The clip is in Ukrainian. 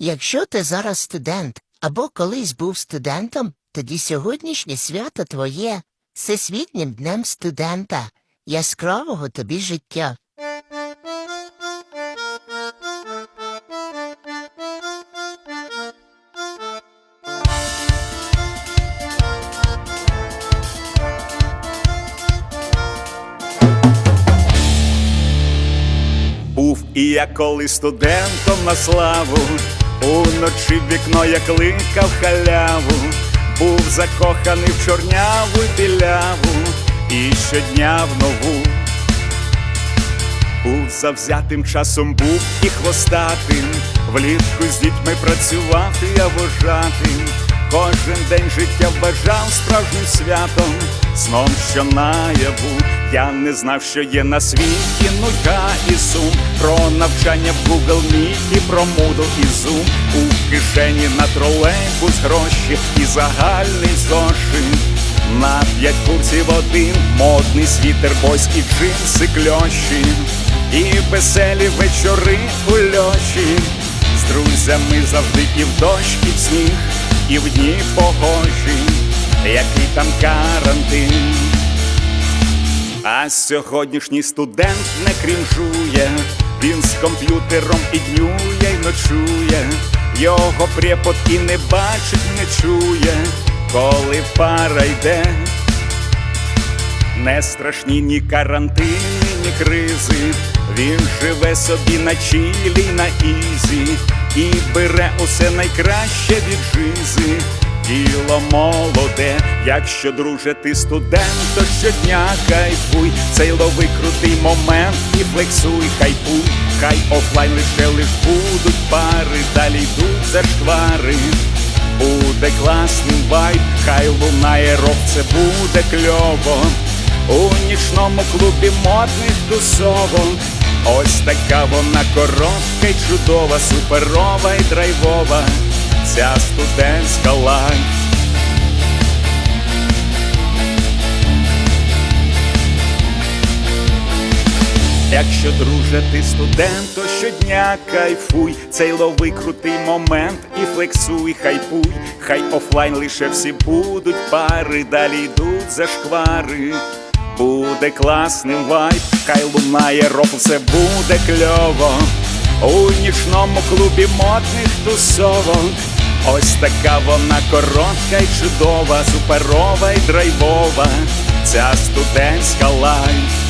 Якщо ти зараз студент або колись був студентом, тоді сьогоднішнє свято твоє всесвітнім днем студента, яскравого тобі життя. Був і я коли студентом на славу, уночі в вікно я кликав халяву, був закоханий в чорняву біляву, і щодня в нову. Був завзятим часом був і хвостатим, влітку з дітьми працював я вожатим. Кожен день життя вважав справжнім святом, сном, що наяву, я не знав, що є на світі. Нудьга і сум, про навчання в Google Meet і про Moodle і Zoom, у кишені на тролейбус гроші і загальний зошит. На п'ять курсів один модний світер, бойські джинси кльоші. І веселі вечори у льоші. З друзями завжди і в дощ, і в сніг, і в дні погожі, який там карантин. А сьогоднішній студент не крінжує, він з комп'ютером і днює, й ночує, його препод і не бачить, не чує, коли пара йде. Не страшні ні карантини, ні кризи. Він живе собі на чілі, на ізі, і бере усе найкраще від жизи. Тіло молоде, якщо друже ти студент, то щодня кайфуй, цей лови крутий момент і флексуй, хайпуй, хай офлайн лише лиш будуть пари, далі йдуть зашквари. Буде класний вайб, хай лунає рок, це буде кльово. У нічному клубі модних тусовок. Ось така вона коротка й чудова, суперова й драйвова. Ця студентська лайф. Якщо друже, ти студент, то щодня кайфуй, цей лови крутий момент і флексуй, хайпуй, хай офлайн лише всі будуть пари, далі йдуть зашквари. Буде класним вайб, хай лунає рок, все буде кльово. У нічному клубі модних тусовок. Ось така вона коротка й чудова, суперова й драйвова. Ця студентська лайф.